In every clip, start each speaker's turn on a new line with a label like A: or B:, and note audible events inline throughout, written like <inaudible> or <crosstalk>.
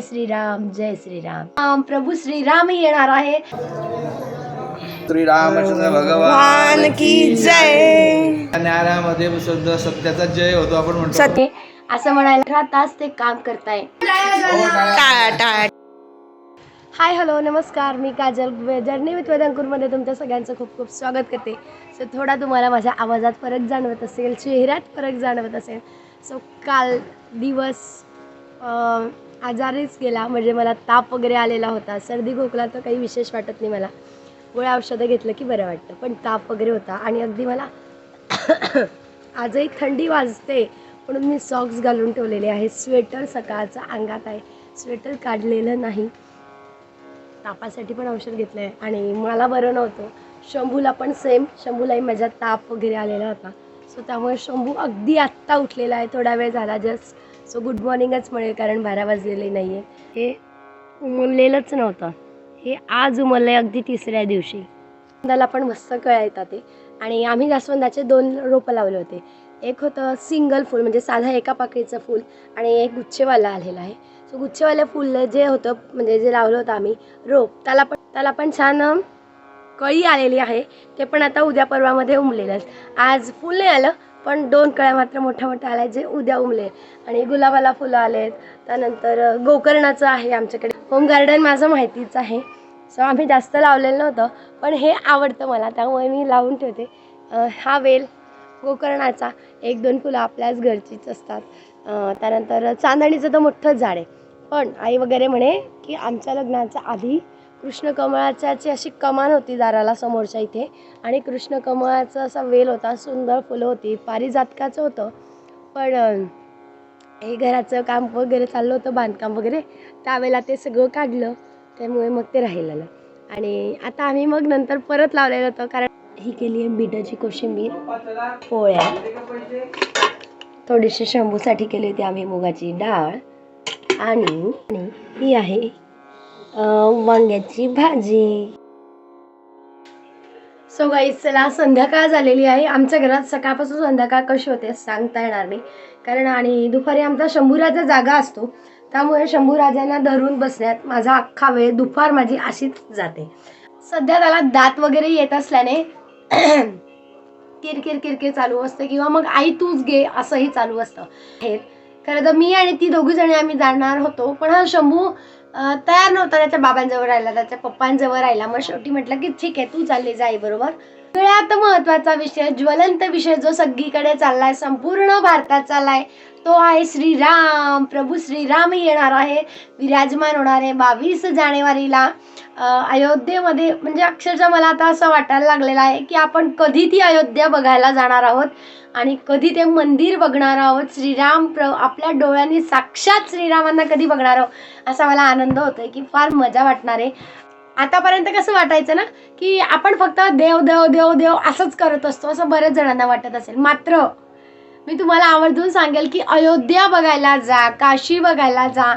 A: जय श्रीराम जय श्रीराम. राम प्रभू श्रीराम येणार आहे.
B: श्री रामचंद्र भगवान. की जय. न्यायालयामध्ये सुद्धा सत्याचा जय होतो आपण म्हणतो.
A: सत्य असं म्हणायला अठरा तास ते काम करताय. हाय हॅलो नमस्कार. मी काजल जर्नी विथ वेदांकूरमध्ये तुमच्या सगळ्यांचं खूप खूप स्वागत करते. सो थोडा तुम्हाला माझ्या आवाजात फरक जाणवत असेल चेहऱ्यात फरक जाणवत असेल. सो काल दिवस आजारीच गेला म्हणजे मला ताप वगैरे आलेला होता. सर्दी खोकला तर काही विशेष वाटत नाही मला. गोळ्या औषधं घेतलं की बरं वाटतं पण ताप वगैरे होता. आणि अगदी मला <coughs> आजही थंडी वाजते म्हणून मी सॉक्स घालून ठेवलेले आहे. स्वेटर सकाळचं अंगात आहे. स्वेटर काढलेलं नाही. तापासाठी पण औषध घेतलं आहे आणि मला बरं नव्हतं. शंभूला पण सेम शंभूलाही माझ्या ताप वगैरे आलेला होता. सो त्यामुळे शंभू अगदी आत्ता उठलेला आहे. थोडा वेळ झाला. जस्ट सो गुड मॉर्निंगच मिळेल कारण बारा वाजलेले नाही आहे हे उमललेलंच नव्हतं. हे आज उमललं आहे अगदी तिसऱ्या दिवशी. जास्वंदाला पण मस्त कळ्या येतात ते. आणि आम्ही जास्वंदाचे दोन रोपं लावले होते. एक होतं सिंगल फूल म्हणजे साधा एका पाकळीचं फूल आणि एक गुच्छेवाला आलेला आहे. सो गुच्छेवालं फूल जे होतं म्हणजे जे लावलं होतं आम्ही रोप त्याला पण त्याला पण छान कळी आलेली आहे. ते पण आता उद्या परवामध्ये उमलेलं आज फुल नाही आलं पण दोन कळ्या मात्र मोठ्या मोठ्या आल्या जे उद्या उमले आणि गुलाबाला फुलं आलेत. त्यानंतर गोकर्णाचं आहे आमच्याकडे. होम गार्डन माझं माहितीच आहे. सो आम्ही जास्त लावलेलं नव्हतं पण हे आवडतं मला. त्यामुळे मी लावून ठेवते. हा वेल गोकर्णाचा. एक दोन फुलं आपल्याच घरचीच असतात. त्यानंतर चांदणीचं तर मोठंच झाड आहे. पण आई वगैरे म्हणे की आमच्या लग्नाच्या आधी कृष्णकमळाची अशी कमान होती दाराला समोरच्या इथे. आणि कृष्णकमळाचा असा वेल होता सुंदर फुलं होती पारिजातकाचं होतं. पण हे घराचं काम वगैरे चाललं होतं बांधकाम वगैरे त्यावेळेला ते सगळं काढलं त्यामुळे मग ते राहिलेलं. आणि आता आम्ही मग नंतर परत लावलेलं होतं कारण ही केली आहे बिटाची कोशिंबीर पोळ्या. थोडीशी शंभूसाठी केली होती आम्ही मुगाची डाळ. आणि आणि ही आहे वांग्याची भाजी. सो गाईज चला संध्याकाळ झालेली आहे. आमच्या घरात सकाळपासून संध्याकाळ कशी होते सांगता येणार नाही. कारण आणि दुपारी आमचा शंभूराजा जागा असतो. त्यामुळे शंभूराजांना धरून बसण्यात माझा अख्खा वेळ दुपार माझी अशीच जाते. सध्या त्याला दात वगैरे येत असल्याने <clears throat> किरकिर किरकिर चालू असते किंवा मग आई तूच घे असंही चालू असतं. हे खरं तर मी आणि ती दोघी जणी आम्ही जाणार होतो. पण हा शंभू तयार नव्हता त्याच्या बाबांजवळ राहिला त्याच्या पप्पांजवळ राहिला मग शेवटी म्हटलं की ठीक आहे तू चालली जाई बरोबर. सगळ्यात महत्त्वाचा विषय ज्वलंत विषय जो सगळीकडे चाललाय संपूर्ण भारतात चाललाय तो आहे श्रीराम. प्रभू श्रीराम येणार आहे. विराजमान होणार आहे बावीस जानेवारीला. अयोध्येमध्ये म्हणजे अक्षरशः मला आता असं वाटायला लागलेलं आहे की आपण कधी ती अयोध्या बघायला जाणार आहोत आणि कधी ते मंदिर बघणार आहोत. श्रीराम प्र आपल्या डोळ्यांनी साक्षात श्रीरामांना कधी बघणार आहोत असा मला आनंद होतोय की फार मजा वाटणार आहे. आतापर्यंत कसं वाटायचं ना की आपण फक्त देव देव देव देव असंच करत असतो असं बऱ्याच जणांना वाटत असेल. मात्र मी तुम्हाला आवर्जून सांगेल की अयोध्या बघायला जा काशी बघायला जा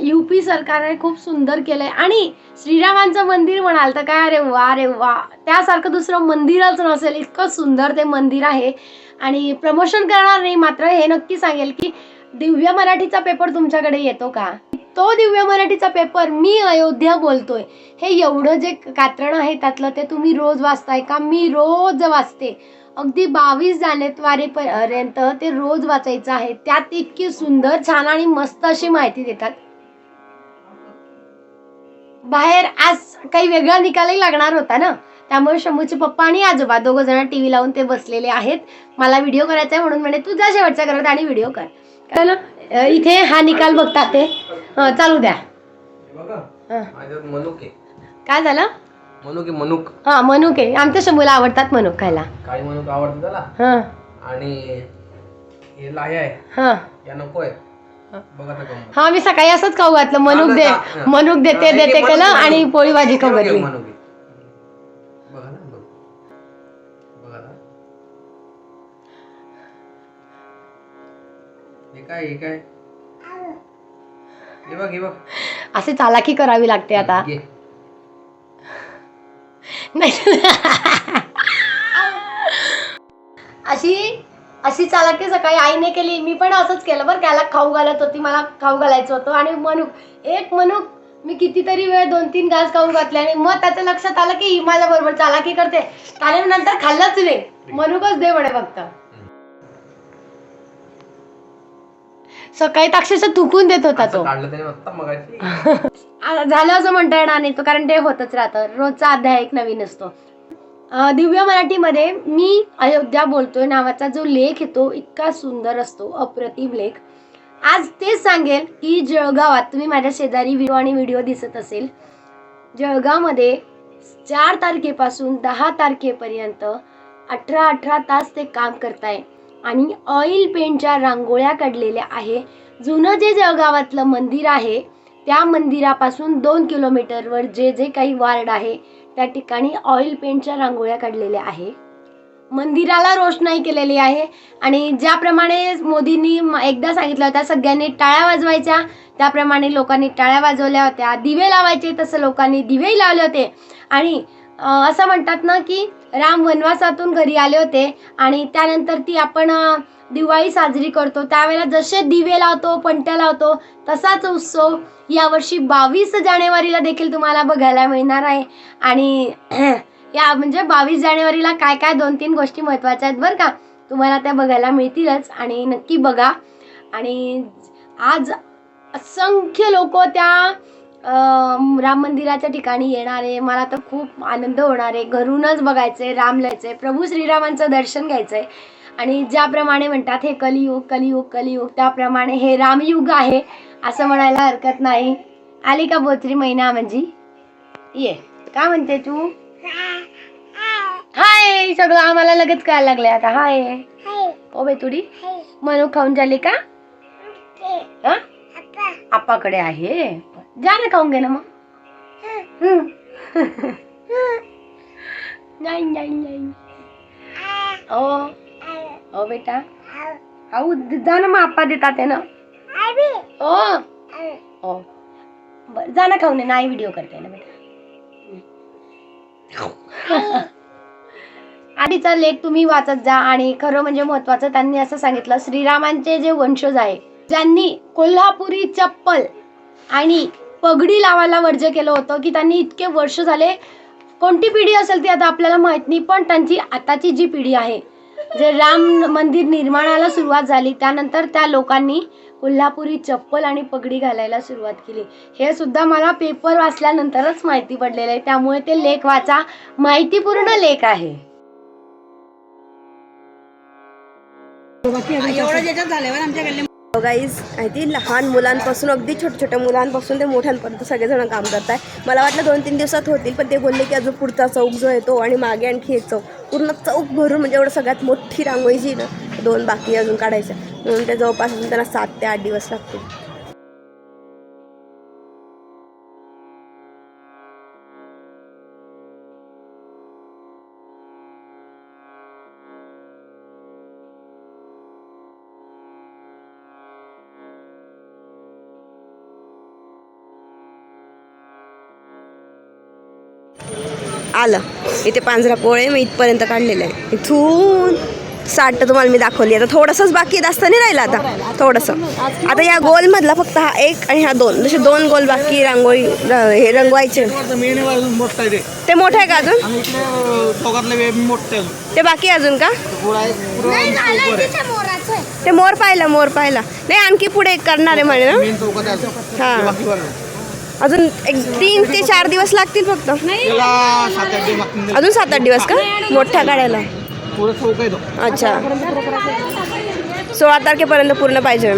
A: यू पी सरकारने खूप सुंदर केलंय. आणि श्रीरामांचं मंदिर म्हणाल तर काय? अरे वा अरे वा. त्यासारखं दुसरं मंदिरच नसेल. इतकं सुंदर ते मंदिर आहे. आणि प्रमोशन करणार नाही. मात्र हे नक्की सांगेल की दिव्य मराठीचा पेपर तुमच्याकडे येतो का? तो दिव्य मराठीचा पेपर मी अयोध्या बोलतोय. हे एवढं जे कात्रण आहे त्यातलं ते तुम्ही रोज वाचताय का? मी रोज वाचते. अगदी बावीस जानेवारीपर्यंत ते रोज वाचायचं आहे. त्यात इतकी सुंदर छान आणि मस्त अशी माहिती देतात. बाहेर आज काही वेगळा निकालही लागणार होता ना? त्यामुळे शंभूचे पप्पा आणि आजोबा दोघं जण टी व्ही लावून ते बसलेले आहेत. मला व्हिडिओ करायचा आहे म्हणून म्हणे तू जा शेवटच्या करत आणि व्हिडिओ कर. इथे हा निकाल बघता ते. हं, चालू द्या. हं. काय झालं?
B: मनुक मनुक.
A: हा मनुक आमच्या शंभूला आवडतात मनुक खायला.
B: काळी मनुक आवडते त्याला?
A: हां.
B: आणि हे लाह्या आहे.
A: हां.
B: या नको आहे. बघा आता गंमत.
A: हा मी सकाळी असंच खाऊ घातलं. मनुक दे. मनुक देते देते केलं आणि. पोळी भाजी खाऊ घातली
B: मनुक आहे. काय हे काय? हे बघ हे बघ.
A: असे चालाकी करावी लागते आता.
B: घे.
A: नाही. अशी अशी चालाकी सकाळी आईने केली. मी पण असंच केलं बरं त्याला खाऊ घालत होती मला खाऊ घालायचं होतं. आणि मनुक एक मनुक मी कितीतरी वेळ दोन तीन घास खाऊ घातले आणि मग त्याच्या लक्षात आलं की ही माझ्या बरोबर चालाकी करते. त्याने नंतर खाल्लंच नाही. मनुकच दे म्हणे फक्त. सकाळी तर अक्षरशः थुकून देत होता तो.
B: काढलं त्याने फक्त मगाशी. <laughs>
A: आ- झालं असं म्हणता येणार नाही तो कारण ते होतच राहतं. रोजचा अध्याय एक नवीन असतो. अं, दिव्य मराठीमध्ये मी अयोध्या बोलतोय नावाचा जो लेख येतो इतका सुंदर असतो अप्रतिम लेख. आज तेच सांगेल की जळगावात तुम्ही माझ्या शेजारी व्हिडिओ आणि व्हिडिओ दिसत असेल. जळगावमध्ये चार तारखेपासून दहा तारखेपर्यंत अठरा अठरा तास ते काम करताय. आणि ऑइल पेंटच्या रांगोळ्या काढलेल्या आहे. जुनं जे जळगावातलं मंदिर आहे त्या मंदिरापासून दोन किलोमीटरवर जे जे काही वार्ड आहे त्या ठिकाणी ऑइल पेंटच्या रांगोळ्या काढलेल्या आहे. मंदिराला रोषणाई केलेली आहे आणि ज्याप्रमाणे मोदींनी एकदा सांगितलं होतं सगळ्यांनी टाळ्या वाजवायच्या त्याप्रमाणे लोकांनी टाळ्या वाजवल्या होत्या. दिवे लावायचे तसं लोकांनी दिवेही लावले होते. आणि असं म्हणतात ना की राम वनवासातून घरी आले होते आणि त्यानंतर ती आपण दिवाळी साजरी करतो. त्यावेळेला जसे दिवे लावतो पणत्या लावतो तसाच उत्सव यावर्षी बावीस जानेवारीला देखील तुम्हाला बघायला मिळणार आहे. आणि <clears throat> या म्हणजे बावीस जानेवारीला काय काय दोन तीन गोष्टी महत्त्वाच्या आहेत बरं का? तुम्हाला त्या बघायला मिळतीलच आणि नक्की बघा. आणि आज असंख्य लोक त्या राम मंदिराच्या ठिकाणी येणार आहे मला तर खूप आनंद होणार. आहे घरूनच बघायचंय राम लिहायचंय प्रभू श्रीरामांचं दर्शन घ्यायचंय आणि ज्याप्रमाणे म्हणतात हे कलियुग कलियुग कलियुग त्याप्रमाणे हे रामयुग आहे असं म्हणायला हरकत नाही. आली का बोत्री महिना म्हणजे ये. काय म्हणते तू? हाय सगळं आम्हाला लगेच कळायला लागले आता. हाय. ओ बेतुडी मनू खाऊन झाली का? हा? आप्पाकडे आहे. जा ना खाऊन घे ना मग हम्म. नाही नाही नाही ओ ओ बेटा। खाऊ जा ना मग आप्पा देतात आहे ना? ओ ओ। बरं जा ना खाऊन ये, नाही व्हिडिओ करते ना बेटा। <laughs> आधीचा लेख तुम्ही वाचत जा आणि खरं म्हणजे महत्वाचं त्यांनी असं सांगितलं श्रीरामांचे जे वंशज आहे ज्यांनी कोल्हापुरी चप्पल आणि पगडी लावायला वर्ज केलं होतं की त्यांनी इतके वर्ष झाले कोणती पिढी असेल ती आता आपल्याला माहीत नाही पण त्यांची आताची जी पिढी आहे जे राम मंदिर निर्माणाला सुरुवात झाली त्यानंतर त्या लोकांनी कोल्हापुरी चप्पल आणि पगडी घालायला सुरुवात केली. हे सुद्धा मला पेपर वाचल्यानंतरच माहिती पडलेलं आहे त्यामुळे ते लेख वाचा. माहितीपूर्ण लेख आहे.
C: गाईज माहिती लहान मुलांपासून अगदी छोट्या छोट्या मुलांपासून ते मोठ्यांपर्यंत सगळेजण काम करत आहे मला वाटलं दोन तीन दिवसात होतील पण ते बोलले की अजून पुढचा चौक जो येतो आणि मागे आणखी एक चौक. पूर्ण चौक भरून म्हणजे एवढं सगळ्यात मोठी रांगोळी जी ना दोन बाकी अजून काढायच्या. म्हणून ते जवळपास अजून त्यांना सात ते आठ दिवस लागतील. आलं. इथे पांजरा पोळे मी इथपर्यंत काढलेलं आहे. इथून साठ तुम्हाला मी दाखवली. आता थोडंसंच बाकी जास्त नाही राहिलं आता. थोडंसं. आता या गोलमधला फक्त हा एक आणि हा दोन. जसे दोन गोल बाकी रांगोळी हे रंगवायचे.
B: ते
C: मोठं आहे का अजून? ते बाकी अजून का? ते मोर पाहिला मोर पाहिला नाही आणखी पुढे एक करणार आहे म्हणे ना? हा. अजून एक तीन ते चार दिवस लागतील फक्त. अजून सात आठ दिवस का? मोठ्या काढायला अच्छा. सोळा तारखेपर्यंत पूर्ण पाहिजे.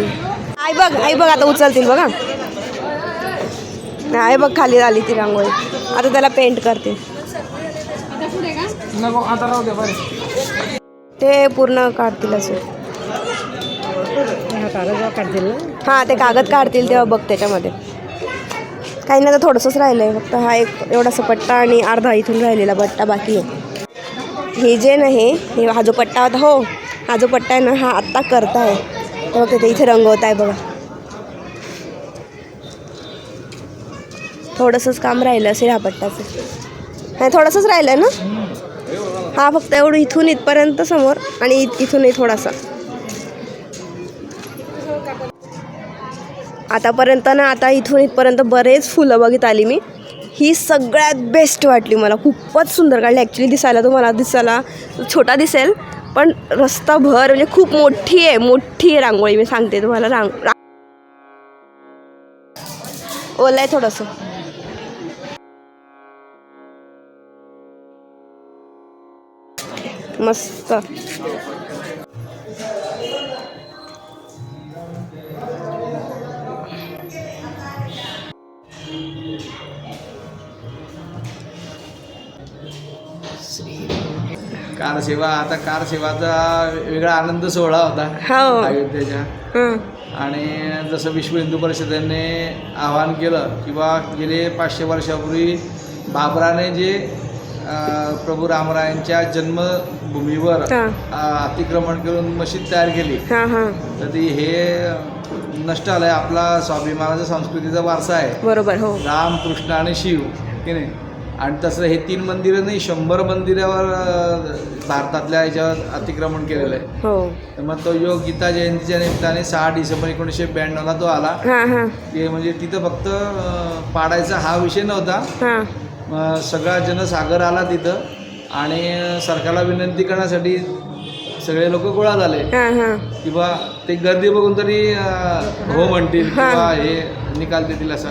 C: आई बघ आई बघ आता उचलतील बघा. आई बघ खाली आली ती रांगोळी. आता त्याला पेंट करते.
B: नको आता राहू दे बरं.
C: ते पूर्ण काढतील असे. हां ते कागद काढतील तेव्हा बघ त्याच्यामध्ये. काही नाही तर थोडंसंच राहिलं आहे फक्त हा एक एवढासा पट्टा आणि अर्धा इथून राहिलेला पट्टा बाकी आहे. हे जे नाही हे हा जो पट्टा होता हो हा जो पट्टा आहे ना हा आत्ता करताय. तर बघा ते इथे रंगवत आहे बघा. थोडंसंच काम राहिलं असेल हा पट्टाचं. नाही थोडंसंच राहिलं आहे ना? हा फक्त एवढं इथून इथपर्यंत समोर आणि इ- इथूनही थोडासा. आतापर्यंत ना आता इथून इथपर्यंत बरेच फुलं बघित आली मी. ही सगळ्यात बेस्ट वाटली मला. खूपच सुंदर. काढली ॲक्च्युली दिसायला तुम्हाला दिसायला छोटा दिसेल पण रस्ता भर म्हणजे खूप मोठी आहे मोठी आहे रांगोळी. मी सांगते तुम्हाला रांग रा- ओलं आहे थोडंसं. मस्त.
B: कार सेवा आता कार सेवाचा वेगळा आनंद सोहळा होता अयोध्येच्या
C: हां.
B: आणि जसं विश्व हिंदू परिषदेने आवाहन केलं किंवा गेले पाचशे वर्षापूर्वी बाबराने जे प्रभू रामरायांच्या जन्मभूमीवर अतिक्रमण करून मशीद तयार केली. तर ती हे नष्ट आलं आहे आपला स्वाभिमानाचा संस्कृतीचा वारसा आहे.
C: बरोबर हो.
B: राम कृष्ण आणि शिव की नाही? आणि तसं हे तीन मंदिरं नाही शंभर मंदिरावर भारतातल्या ह्याच्यावर अतिक्रमण केलेलं आहे.
C: हो.
B: तर मग तो योग गीता जयंतीच्या निमित्ताने सहा डिसेंबर एकोणीसशे ब्याण्णवला तो आला. की म्हणजे तिथं फक्त पाडायचा हा विषय नव्हता. सगळा जनसागर आला तिथं आणि सरकारला विनंती करण्यासाठी सगळे लोक गोळा झाले. किंवा ते गर्दी बघून तरी हो म्हणतील किंवा हे निकाल देतील असं.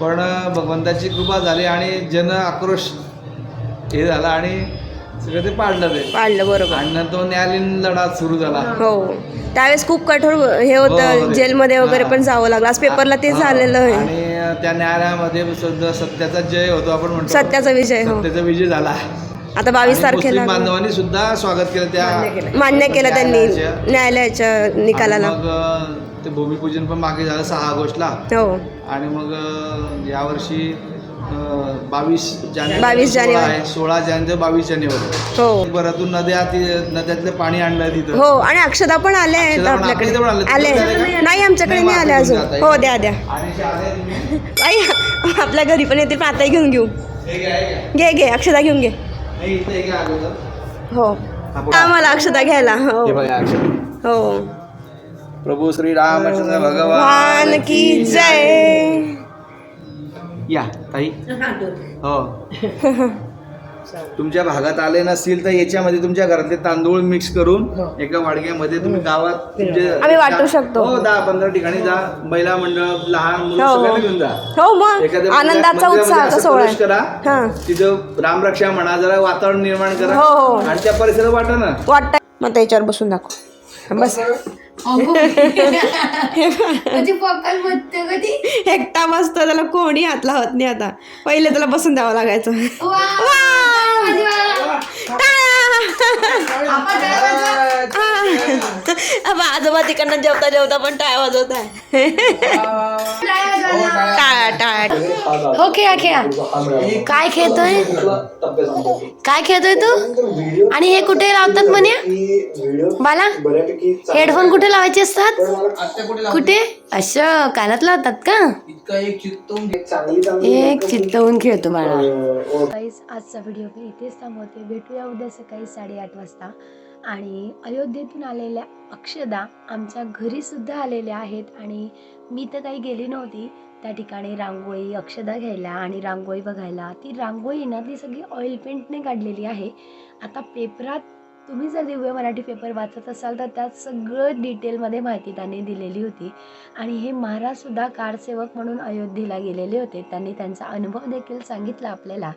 B: पण भगवंताची कृपा झाली आणि जन आक्रोश हे झाला आणि सगळं ते पाडलं ते.
C: पाडलं बरोबर.
B: आणि नंतर तो न्यायालयीन लढा सुरू झाला.
C: हो. त्यावेळेस खूप कठोर हे
B: हो,
C: होतं.
B: हो.
C: जेलमध्ये वगैरे
B: हां.
C: पण जावं लागलं. आज पेपरला ते
B: हा.
C: झालेलं आहे.
B: आणि त्या न्यायालयामध्ये सुद्धा सत्याचा जय होतो आपण म्हणतो.
C: सत्याचा विजय हो.
B: सत्याचा विजय झाला.
C: आता बावीस
B: आणि
C: तारखेला
B: मुस्लिम बांधवांनी सुद्धा स्वागत केलं त्या
C: मान्य केलं. त्यांनी
B: न्यायालयाच्या.
C: निकालाला
B: आणि मग अं, ते भूमिपूजन पण मागे झालं सहा ऑगस्टला.
C: हो.
B: आणि मग अं, यावर्षी बावीस जानेवारी
C: 22
B: सोळा
C: जानेवारी.
B: आहे सोळा जानेवारी बावीस जानेवारी.
C: हो.
B: परतून नद्या ती- नद्यातलं पाणी आणलं तिथं.
C: हो आणि अक्षदा पण आले आहेत
B: अक्षदा पण
C: आपल्याकडे.
B: आपल्या इथे पण
C: आले.
B: तुमच्याकडे?
C: नाही आमच्याकडे
B: नाही,
C: नाही आले
B: मग
C: अजून. हो द्या द्या.
B: आणि तुम्ही,
C: आई आपल्या घरी पण येते पण आताही घेऊन घेऊ.
B: हे घ्या, हे घ्या.
C: घे घे. अक्षदा घेऊन घे.
B: नाही, इथे हे घ्या अगोदर.
C: हो.
B: हा.
C: आम्हाला अक्षदा घ्यायला. हो.
B: हे बघा.
C: हो.
B: प्रभू श्री रामचंद्र भगवान
C: भगवान की जय।
B: या ताई. हो तुमच्या भागात आले नसतील तर याच्यामध्ये तुमच्या घरातले तांदूळ मिक्स करून एका वाडग्यामध्ये तुम्ही गावात तुमचे
C: आम्ही वाटू शकतो.
B: हो दहा पंधरा ठिकाणी जा. महिला मंडळ लहान मुलं
C: हो, हो.
B: सगळ्यांना घेऊन जा.
C: हो मग आनंदाचा सोहळा आहे.
B: करा.
C: हां.
B: तिथं रामरक्षा म्हणा जरा वातावरण निर्माण करा.
C: हो, हो.
B: आणि त्या परिसरात वाटा ना.
C: वाटत मग त्याच्यावर बसून दाखव. बस. एकटा बसतो त्याला कोणी हात लावत नाही आता. पहिले त्याला बसून द्यावं लागायचं. आजोबा तिकडनं जेवता जेवता पण टाळ वाजवत आहे. टाळ्या टाळ्या.
A: हो खेळा खेळा. काय खेळतोय? काय खेळतोय तू? आणि हे कुठे लावतात म्हणे? बाला हेडफोन कुठे लावायचे असतात? कुठे? असं कानात लावतात का? एक चित्तवून खेळतो बाळा. आजचा व्हिडिओ मी इथेच थांबवते. भेटूया उद्या सकाळी साडेआठ वाजता. आणि अयोध्येतून आलेल्या अक्षदा आमच्या घरीसुद्धा आलेल्या आहेत. आणि मी तर काही गेली नव्हती. त्या ठिकाणी रांगोळी अक्षदा घ्यायला आणि रांगोळी बघायला. ती रांगोळी ना ती सगळी ऑइल पेंटने काढलेली आहे. आता पेपरात तुम्ही जर दिव्य मराठी पेपर वाचत असाल तर त्यात सगळं डिटेलमध्ये माहिती त्यांनी दिलेली होती. आणि हे महाराजसुद्धा कारसेवक म्हणून अयोध्येला गेलेले होते. त्यांनी त्यांचा अनुभव देखील सांगितला आपल्याला.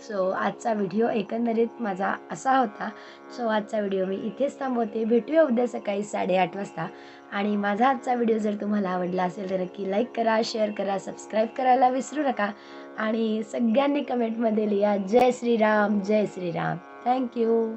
A: सो आजचा व्हिडिओ एकंदरीत माझा असा होता. सो आजचा व्हिडिओ मी इथेच थांबवते. भेटूया उद्या सकाळी साडेआठ वाजता. आणि माझा आजचा व्हिडिओ जर तुम्हाला आवडला असेल तर नक्की लाईक करा शेअर करा सबस्क्राईब करायला विसरू नका. आणि सगळ्यांनी कमेंटमध्ये लिहा जय श्रीराम जय श्रीराम. Thank you